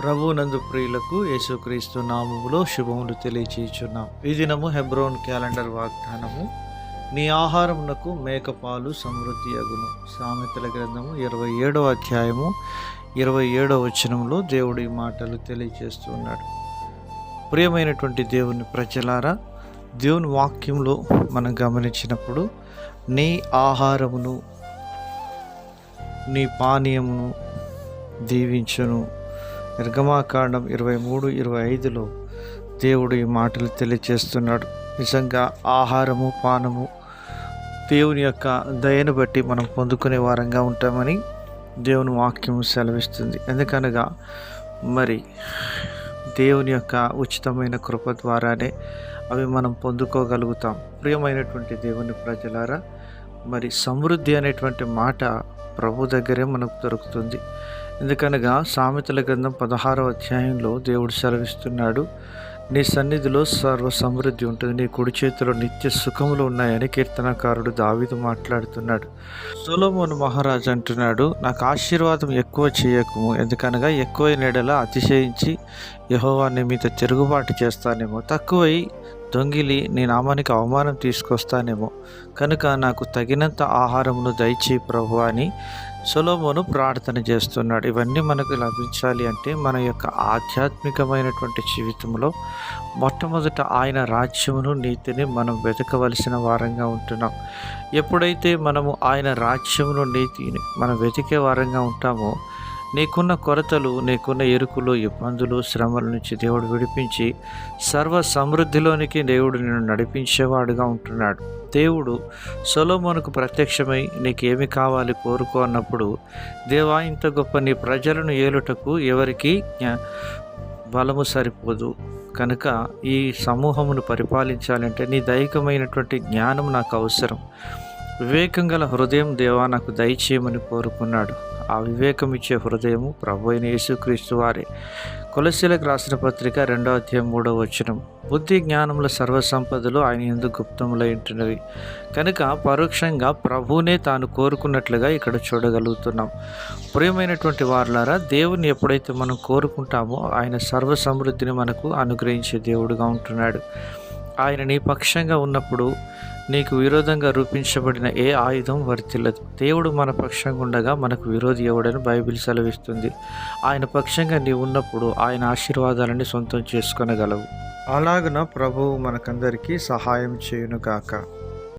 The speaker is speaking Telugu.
ప్రభు నందు ప్రియులకు యేసుక్రీస్తు నామములో శుభములు తెలియచేయుచున్నాం. ఈ దినము హెబ్రోన్ క్యాలెండర్ వాగ్దానము. నీ ఆహారమునకు మేకపాలు సమృద్ధి అగును. సామెతల గ్రంథము ఇరవై ఏడవ అధ్యాయము ఇరవై ఏడవ వచనంలో దేవుడి మాటలు తెలియజేస్తున్నాడు ప్రియమైనటువంటి దేవుని ప్రజలారా దేవుని వాక్యంలో మనం గమనించినప్పుడు నీ ఆహారమును నీ పానీయమును దీవించును. నిర్గమాకాండం ఇరవై మూడు ఇరవై ఐదులో దేవుడు ఈ మాటలు తెలియజేస్తున్నాడు నిజంగా ఆహారము పానము దేవుని యొక్క దయను బట్టి మనం పొందుకునే వారంగా ఉంటామని దేవుని వాక్యం సెలవిస్తుంది. ఎందుకనగా మరి దేవుని యొక్క ఉచితమైన కృప ద్వారానే అవి మనం పొందుకోగలుగుతాం. ప్రియమైనటువంటి దేవుని ప్రజలారా మరి సమృద్ధి అనేటువంటి మాట ప్రభు దగ్గరే మనకు దొరుకుతుంది. ఎందుకనగా సామెతల గ్రంథం పదహారవ అధ్యాయంలో దేవుడు సెలవిస్తున్నాడు నీ సన్నిధిలో సర్వ సమృద్ధి ఉంటుంది నీ కుడి చేతిలో నిత్య సుఖములు ఉన్నాయని కీర్తనకారుడు దావిదు మాట్లాడుతున్నాడు. సొలోమోను మహారాజు అంటున్నాడు నాకు ఆశీర్వాదం ఎక్కువ చేయకము ఎందుకనగా ఎక్కువ నెడల అతిశయించి యహోవాన్ని మీతో తిరుగుబాటు చేస్తానేమో. తక్కువై దొంగిలి నీ నామానికి అవమానం తీసుకొస్తానేమో. కనుక నాకు తగినంత ఆహారమును దయచేయి ప్రభు అని సొలోమోను ప్రార్థన చేస్తున్నాడు. ఇవన్నీ మనకు లభించాలి అంటే మన యొక్క ఆధ్యాత్మికమైనటువంటి జీవితంలో మొట్టమొదట ఆయన రాజ్యమును నీతిని మనం వెతకవలసిన వారంగా ఉంటున్నాం. ఎప్పుడైతే మనము ఆయన రాజ్యమును నీతిని మనం వెతికే వారంగా ఉంటామో నీకున్న కొరతలు నీకున్న ఎరుకులు ఇబ్బందులు శ్రమల నుంచి దేవుడు విడిపించి సర్వ సమృద్ధిలోనికి దేవుడు నిన్ను నడిపించేవాడుగా ఉంటున్నాడు. దేవుడు సొలోమోనుకు ప్రత్యక్షమై నీకేమి కావాలి కోరుకో అన్నప్పుడు దేవా ఇంత గొప్ప నీ ప్రజలను ఏలుటకు ఎవరికి బలము సరిపోదు. కనుక ఈ సమూహమును పరిపాలించాలంటే నీ దైహికమైనటువంటి జ్ఞానం నాకు అవసరం. వివేకం గల హృదయం దేవా నాకు దయచేయమని కోరుకున్నాడు. ఆ వివేకం ఇచ్చే హృదయము ప్రభు అయిన యేసుక్రీస్తు వారే. కొలసీలకు రాసిన పత్రిక రెండో అధ్యాయం మూడో వచనం. బుద్ధి జ్ఞానముల సర్వసంపదలు ఆయన ఎందుకు గుప్తములై ఉంటున్నవి. కనుక పరోక్షంగా ప్రభువునే తాను కోరుకున్నట్లుగా ఇక్కడ చూడగలుగుతున్నాం. ప్రియమైనటువంటి వారులారా దేవుని ఎప్పుడైతే మనం కోరుకుంటామో ఆయన సర్వ సమృద్ధిని మనకు అనుగ్రహించే దేవుడుగా ఉంటున్నాడు. ఆయన నీ పక్షంగా ఉన్నప్పుడు నీకు విరోధంగా రూపించబడిన ఏ ఆయుధం వర్తిల్లదు. దేవుడు మన పక్షంగా ఉండగా మనకు విరోధి ఎవడని బైబిల్ సెలవిస్తుంది. ఆయన పక్షంగా నీవు ఉన్నప్పుడు ఆయన ఆశీర్వాదాలని సొంతం చేసుకొనగలవు. అలాగున ప్రభువు మనకందరికీ సహాయం చేయునుగాక.